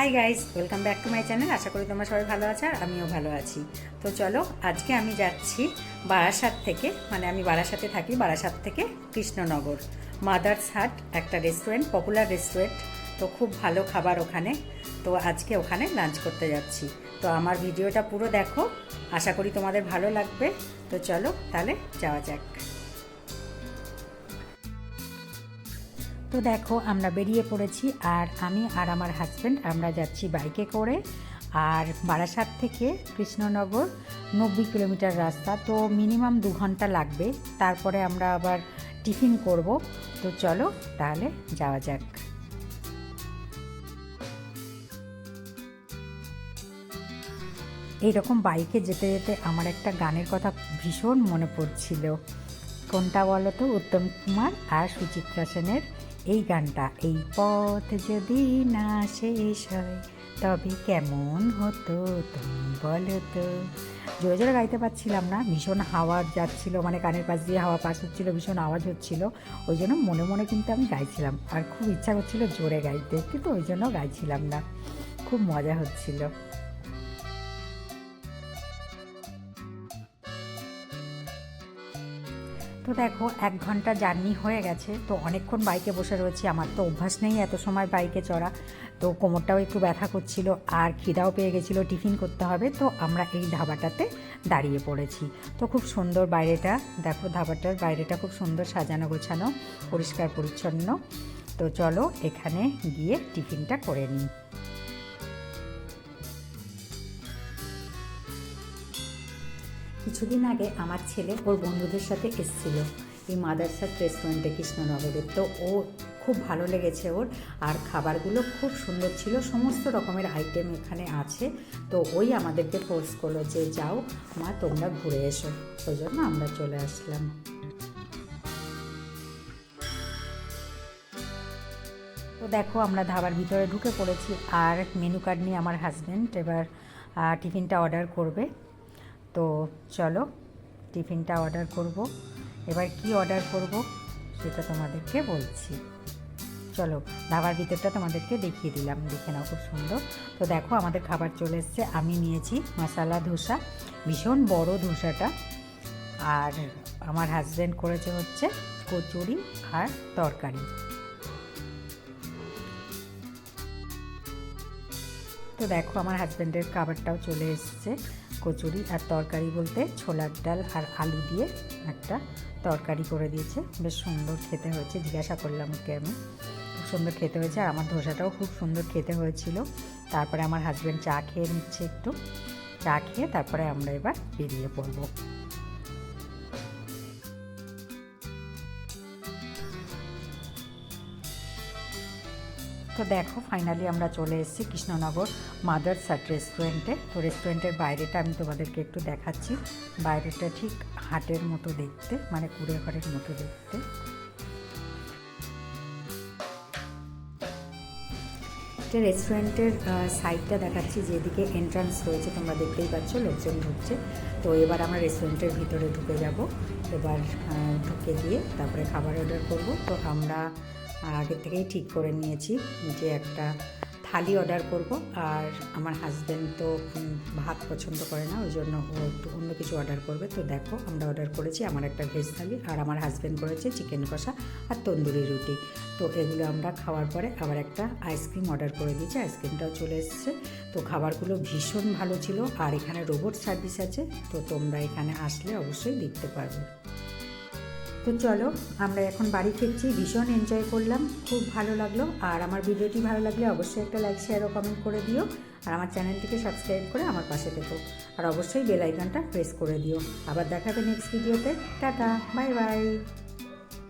Hi guys welcome back to my channel আশা করি তোমরা সবাই ভালো আছো আর আমিও ভালো আছি। তো চলো, আজকে আমি যাচ্ছি বারাসাত থেকে মানে আমি বারাসাতে থাকি, বারাসাত থেকে কৃষ্ণনগর। মাদার্স হাট একটা রেস্টুরেন্ট পপুলার রেস্টুরেন্ট তো খুব ভালো খাবার ওখানে। তো আজকে ওখানে লাঞ্চ করতে যাচ্ছি। তো আমার ভিডিওটা পুরো দেখো। আশা করি তোমাদের ভালো লাগবে। তো চলো, তাহলে যাওয়া যাক। তো দেখো, আমরা বেরিয়ে পড়েছি আর আমি আর আমার হাজব্যান্ড আমরা যাচ্ছি বাইকে করে আর বারাসাত থেকে কৃষ্ণনগর নব্বই কিলোমিটার রাস্তা। তো মিনিমাম দু ঘণ্টা লাগবে। তারপরে আমরা আবার টিফিন করব। তো চলো তাহলে যাওয়া যাক। এইরকম বাইকে যেতে যেতে আমার একটা গানের কথা ভীষণ মনে পড়ছিল। কোনটা বলো তো? উত্তম কুমার আর সুচিত্রা সেনের। এই গানটা, এই পথ যদি না শেষ হয়, তবে কেমন হতো তুমি বলো তো? জোরে জোরে গাইতে পারছিলাম না, ভীষণ হাওয়া যাচ্ছিল মানে কানের পাশ দিয়ে হাওয়া পাস হচ্ছিল, ভীষণ আওয়াজ হচ্ছিল, ওই জন্য মনে মনে কিন্তু আমি গাইছিলাম। আর খুব ইচ্ছা করছিল জোরে গাইতে, কিন্তু ওই জন্য গাইছিলাম না, খুব মজা হচ্ছিল। তো দেখো, এক ঘণ্টা জার্নি হয়ে গেছে, তো অনেকক্ষণ বাইকে বসে রয়েছি। আমার তো অভ্যাস নেই এত সময় বাইকে চড়া, তো কোমরটাও একটু ব্যথা করছিল, আর খিদাও পেয়ে গেছিল টিফিন করতে হবে, তো আমরা এই ধাবাটাতে দাঁড়িয়ে পড়েছি। তো খুব সুন্দর বাইরেটা, দেখো ধাবাটার বাইরেটা খুব সুন্দর সাজানো গোছানো, পরিষ্কার পরিচ্ছন্ন। তো চলো এখানে গিয়ে টিফিনটা করে নিই। কিছুদিন আগে আমার ছেলে ওর বন্ধুদের সাথে এসেছিল, এই মাদারসাত রেস্টুরেন্টে কৃষ্ণনগরে তো ও খুব ভালো লেগেছে ওর, আর খাবারগুলো খুব সুন্দর ছিল, সমস্ত রকমের আইটেম এখানে আছে। তো ওই আমাদেরকে ফোর্স করল যে, যাও, মা, তোমরা ঘুরে এসো। ওই জন্য আমরা চলে আসলাম। তো দেখো, আমরা ধাবার ভিতরে ঢুকে পড়েছি, আর মেনু কার্ড নিয়ে আমার হাজব্যান্ড এবার টিফিনটা অর্ডার করবে। তো চলো টিফিনটা অর্ডার করব। এবার কি অর্ডার করব সেটা তোমাদেরকে বলছি। চলো ধাবার ভিতরটা তোমাদেরকে দেখিয়ে দিলাম, দেখে নাও খুব সুন্দর। তো দেখো আমাদের খাবার চলে এসছে, আমি নিয়েছি মশালা ধোসা, ভীষণ বড় ধোসাটা। আর আমার হাজব্যান্ড করেছে হচ্ছে কচুরি আর তরকারি। তো দেখো আমার হাজব্যান্ডের খাবারটাও চলে এসছে। কচুরি আর তরকারি বলতে ছোলার ডাল আর আলু দিয়ে একটা তরকারি করে দিয়েছে। বেশ সুন্দর খেতে হয়েছে, জিজ্ঞাসা করলাম ওকে আমি। খুব সুন্দর খেতে হয়েছে আর আমার ধোসাটাও খুব সুন্দর খেতে হয়েছিল। তারপরে আমার হাজব্যান্ড চা খেয়ে নিচ্ছে একটু। চা খেয়ে তারপরে আমরা এবার বেরিয়ে পড়ব। তো দেখো ফাইনালি আমরা চলে এসেছি কৃষ্ণনগর মাদার সাট রেস্টুরেন্টে তো রেস্টুরেন্টের বাইরেটা আমি তোমাদেরকে একটু দেখাচ্ছি। বাইরেটা ঠিক হাটের মতো দেখতে মানে কুড়ে ঘরের মতো দেখতে। এটা রেস্টুরেন্টের সাইডটা দেখাচ্ছি, যেদিকে এন্ট্রান্স রয়েছে, তোমরা দেখতেই পাচ্ছ, লোকজন ঢুকছে। তো এবার আমরা রেস্টুরেন্টের ভিতরে ঢুকে যাব। এবার ঢুকে গিয়ে তারপরে খাবার অর্ডার করব। তো আমরা আগের থেকেই ঠিক করে নিয়েছি যে একটা থালি অর্ডার করব। আর আমার হাজব্যান্ড তো ভাত পছন্দ করে না, ওই জন্য ও একটু অন্য কিছু অর্ডার করবে। তো দেখো, আমরা অর্ডার করেছি আমার একটা ভেজ থালি আর আমার হাজব্যান্ড করেছে চিকেন কষা আর তন্দুরি রুটি। তো এগুলো আমরা খাওয়ার পরে আবার একটা আইসক্রিম অর্ডার করে দিয়েছি আইসক্রিমটাও চলে এসছে। তো খাবারগুলো ভীষণ ভালো ছিল আর এখানে রোবট সার্ভিস আছে, তো তোমরা এখানে আসলে অবশ্যই দেখতে পারবে। তো চলো, আমরা এখন বাড়ি ফিরছি। ভীষণ এনজয় করলাম, খুব ভালো লাগল। আর আমার ভিডিওটি ভালো লাগলে অবশ্যই একটা লাইক শেয়ার ও কমেন্ট করে দিও। আর আমার চ্যানেলটিকে সাবস্ক্রাইব করে আমার পাশে থেকো। আর অবশ্যই বেল প্রেস করে দিও। আবার দেখাবে নেক্সট ভিডিওতে টাটা বাই বাই